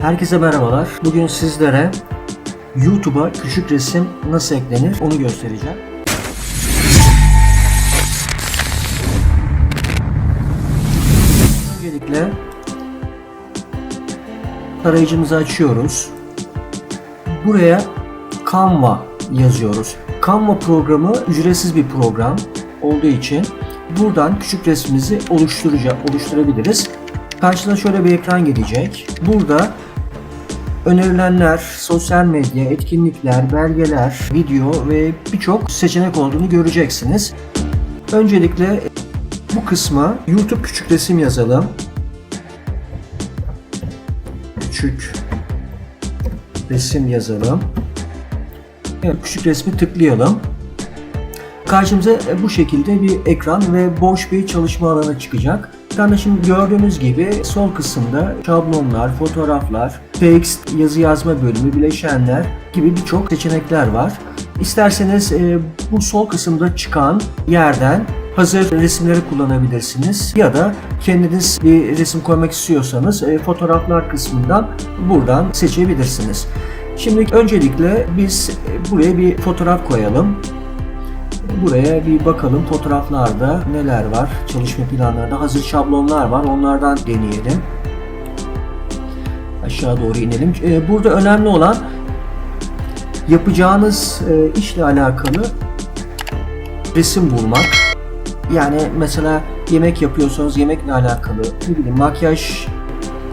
Herkese merhabalar. Bugün sizlere YouTube'a küçük resim nasıl eklenir onu göstereceğim. Öncelikle tarayıcımızı açıyoruz. Buraya Canva yazıyoruz. Canva programı ücretsiz bir program olduğu için buradan küçük resmimizi oluşturacak, oluşturabiliriz. Karşına şöyle bir ekran gelecek. Burada önerilenler, sosyal medya, etkinlikler, belgeler, video ve birçok seçenek olduğunu göreceksiniz. Öncelikle bu kısma YouTube küçük resim yazalım. Küçük resim yazalım. Evet, küçük resmi tıklayalım. Karşımıza bu şekilde bir ekran ve boş bir çalışma alanı çıkacak. Ekranda şimdi gördüğünüz gibi sol kısımda şablonlar, fotoğraflar, text, yazı yazma bölümü, bileşenler gibi birçok seçenekler var. İsterseniz e, bu sol kısımda çıkan yerden hazır resimleri kullanabilirsiniz ya da kendiniz bir resim koymak istiyorsanız e, fotoğraflar kısmından buradan seçebilirsiniz. Şimdi öncelikle biz e, buraya bir fotoğraf koyalım. Buraya bir bakalım fotoğraflarda neler var. Çalışma planlarında hazır şablonlar var. Onlardan deneyelim. Aşağı doğru inelim. Ee, Burada önemli olan yapacağınız e, işle alakalı resim bulmak. Yani mesela yemek yapıyorsanız yemekle alakalı, ne bileyim makyaj,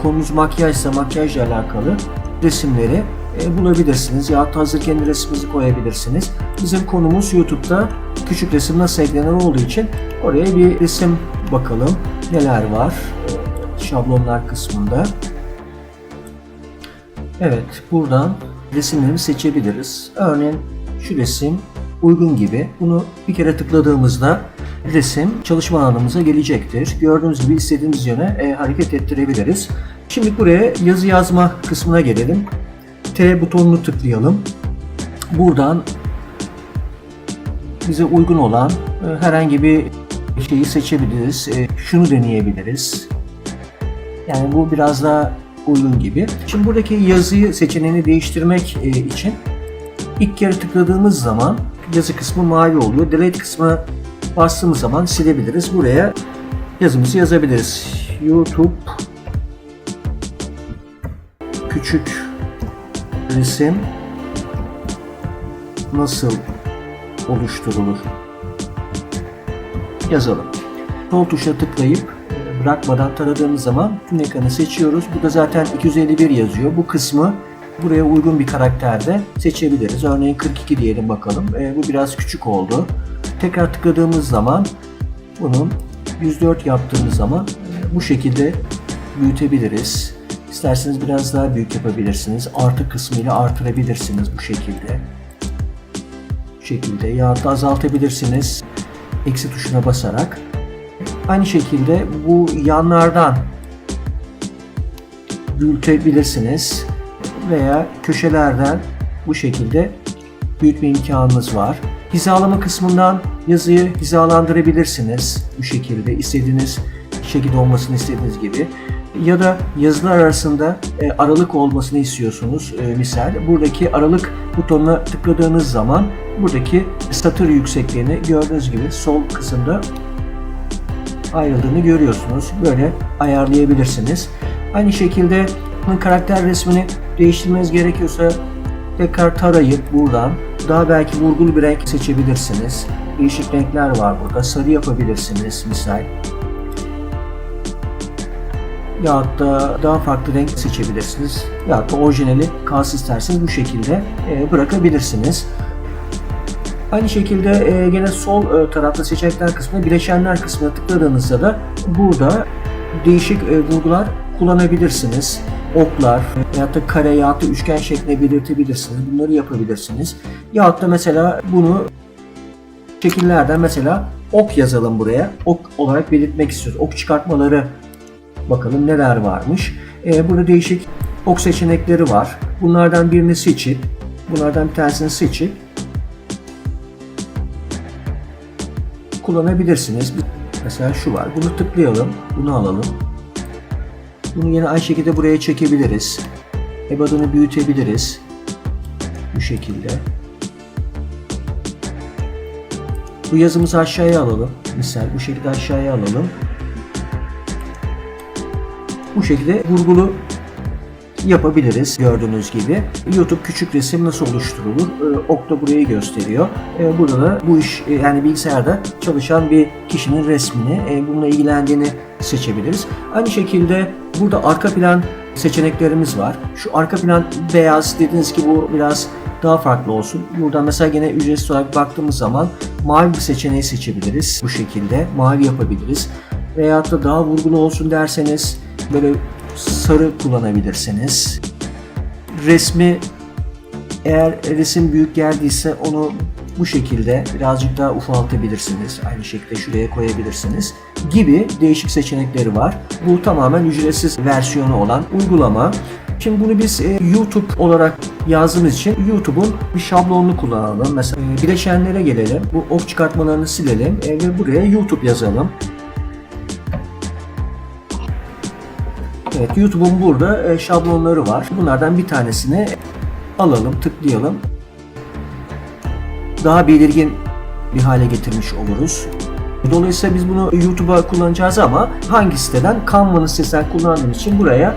konunuz makyajsa makyajla alakalı resimleri e, bulabilirsiniz. Ya da hazır kendi resminizi koyabilirsiniz. Bizim konumuz YouTube'da küçük resim nasıl eklenir olduğu için oraya bir resim bakalım. Neler var şablonlar kısmında. Evet buradan resimleri seçebiliriz. Örneğin şu resim uygun gibi. Bunu bir kere tıkladığımızda resim çalışma alanımıza gelecektir. Gördüğünüz gibi istediğimiz yöne e, hareket ettirebiliriz. Şimdi buraya yazı yazma kısmına gelelim. T butonunu tıklayalım. Buradan bize uygun olan e, herhangi bir şeyi seçebiliriz. E, Şunu deneyebiliriz. Yani bu biraz daha uygun gibi. Şimdi buradaki yazıyı seçeneğini değiştirmek e, için ilk kere tıkladığımız zaman yazı kısmı mavi oluyor. Delete kısmı bastığımız zaman silebiliriz. Buraya yazımızı yazabiliriz. YouTube küçük resim nasıl oluşturulur? Yazalım. Sol tuşa tıklayıp e, bırakmadan taradığımız zaman tüm ekranı seçiyoruz. Burada zaten 251 yazıyor. Bu kısmı buraya uygun bir karakterde seçebiliriz. Örneğin 42 diyelim bakalım. E, bu biraz küçük oldu. Tekrar tıkladığımız zaman bunun 104 yaptığımız zaman e, bu şekilde büyütebiliriz. İsterseniz biraz daha büyük yapabilirsiniz. Artı kısmıyla artırabilirsiniz bu şekilde. Şekilde ya da azaltabilirsiniz. Eksi tuşuna basarak. Aynı şekilde bu yanlardan büyütebilirsiniz veya köşelerden bu şekilde büyütme imkanınız var. Hizalama kısmından yazıyı hizalandırabilirsiniz bu şekilde istediğiniz şekilde olmasını istediğiniz gibi ya da yazılar arasında e, aralık olmasını istiyorsunuz e, misal buradaki aralık butonuna tıkladığınız zaman buradaki satır yüksekliğini gördüğünüz gibi sol kısımda ayrıldığını görüyorsunuz. Böyle ayarlayabilirsiniz. Aynı şekilde karakter resmini değiştirmeniz gerekiyorsa tekrar tarayıp buradan daha belki vurgulu bir renk seçebilirsiniz. Değişik renkler var burada. Sarı yapabilirsiniz misal. Ya da daha farklı renk seçebilirsiniz. Ya da orijinali kalsın isterseniz bu şekilde e, bırakabilirsiniz. Aynı şekilde e, gene sol e, tarafta seçenekler kısmına bileşenler kısmına tıkladığınızda da burada değişik e, vurgular kullanabilirsiniz. Oklar ya da kare ya da üçgen şeklinde belirtebilirsiniz. Bunları yapabilirsiniz. Ya da mesela bunu şekillerden mesela ok yazalım buraya. Ok olarak belirtmek istiyoruz. Ok çıkartmaları bakalım neler varmış. E, burada değişik ok seçenekleri var. Bunlardan birini seçip bunlardan bir tanesini seçip kullanabilirsiniz. Mesela şu var. Bunu tıklayalım. Bunu alalım. Bunu yine aynı şekilde buraya çekebiliriz. Ebadını büyütebiliriz. Bu şekilde. Bu yazımızı aşağıya alalım. Misal bu şekilde aşağıya alalım. Bu şekilde vurgulu yapabiliriz gördüğünüz gibi. YouTube küçük resim nasıl oluşturulur? Ee, ok da burayı gösteriyor. Ee, burada da bu iş e, yani bilgisayarda çalışan bir kişinin resmini, e, bununla ilgilendiğini seçebiliriz. Aynı şekilde burada arka plan seçeneklerimiz var. Şu arka plan beyaz dediğiniz gibi bu biraz daha farklı olsun. Burada mesela yine ücretsiz olarak baktığımız zaman mavi bir seçeneği seçebiliriz. Bu şekilde mavi yapabiliriz. Veyahut da daha vurgulu olsun derseniz böyle sarı kullanabilirsiniz. Resmi eğer resim büyük geldiyse onu bu şekilde birazcık daha ufaltabilirsiniz. Aynı şekilde şuraya koyabilirsiniz gibi değişik seçenekleri var. Bu tamamen ücretsiz versiyonu olan uygulama. Şimdi bunu biz e, YouTube olarak yazdığımız için YouTube'un bir şablonunu kullanalım. Mesela e, bileşenlere gelelim. Bu ok çıkartmalarını silelim e, ve buraya YouTube yazalım. Evet, YouTube'un burada e, şablonları var. Bunlardan bir tanesini alalım, tıklayalım. Daha belirgin bir hale getirmiş oluruz. Dolayısıyla biz bunu YouTube'a kullanacağız ama hangi siteden? Canva'nın sitesinden kullandığım için buraya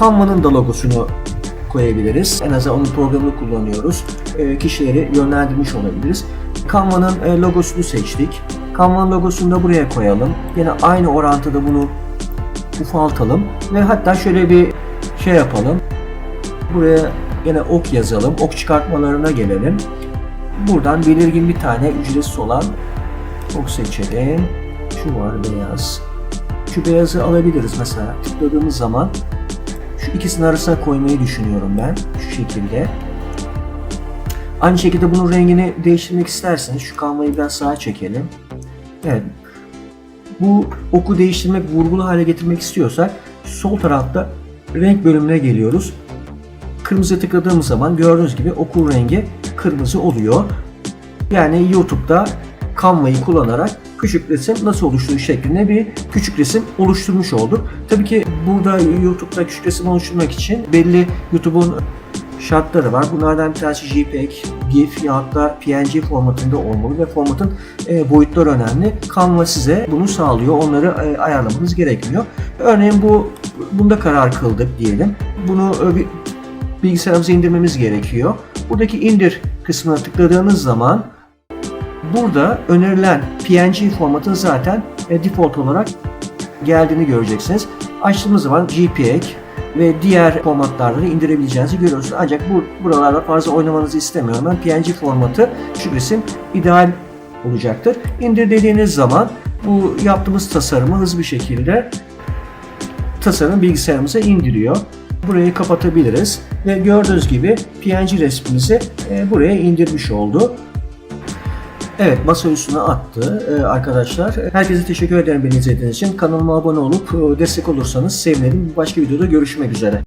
Canva'nın da logosunu koyabiliriz. En azından onun programını kullanıyoruz. E, kişileri yönlendirmiş olabiliriz. Canva'nın e, logosunu seçtik. Canva'nın logosunu da buraya koyalım. Yine aynı orantıda bunu ufaltalım ve hatta şöyle bir şey yapalım. Buraya yine ok yazalım. Ok çıkartmalarına gelelim. Buradan belirgin bir tane ücretsiz olan ok seçelim. Şu var beyaz. Şu beyazı alabiliriz mesela. Tıkladığımız zaman şu ikisinin arasına koymayı düşünüyorum ben. Şu şekilde. Aynı şekilde bunun rengini değiştirmek isterseniz şu kanvayı biraz sağa çekelim. Evet. Bu oku değiştirmek, vurgulu hale getirmek istiyorsak sol tarafta renk bölümüne geliyoruz. Kırmızı tıkladığımız zaman gördüğünüz gibi okun rengi kırmızı oluyor. Yani YouTube'da Canva'yı kullanarak küçük resim nasıl oluşturur şeklinde bir küçük resim oluşturmuş olduk. Tabii ki burada YouTube'da küçük resim oluşturmak için belli YouTube'un şartları var. Bunlardan bir tanesi JPEG, GIF ya da PNG formatında olmalı ve formatın e, boyutları önemli. Canva size bunu sağlıyor. Onları e, ayarlamanız gerekmiyor. Örneğin bu bunda karar kıldık diyelim. Bunu e, bilgisayarımıza indirmemiz gerekiyor. Buradaki indir kısmına tıkladığınız zaman burada önerilen PNG formatın zaten e, default olarak geldiğini göreceksiniz. Açtığımız zaman JPEG ve diğer formatlarda da indirebileceğinizi görüyorsunuz. Ancak bu buralarda fazla oynamanızı istemiyorum. Ben PNG formatı şu resim ideal olacaktır. İndir dediğiniz zaman bu yaptığımız tasarımı hızlı bir şekilde tasarım bilgisayarımıza indiriyor. Burayı kapatabiliriz ve gördüğünüz gibi PNG resmimizi e, buraya indirmiş oldu. Evet masa üstüne attı e, arkadaşlar. Herkese teşekkür ederim beni izlediğiniz için. Kanalıma abone olup e, destek olursanız sevinirim. Başka videoda görüşmek üzere.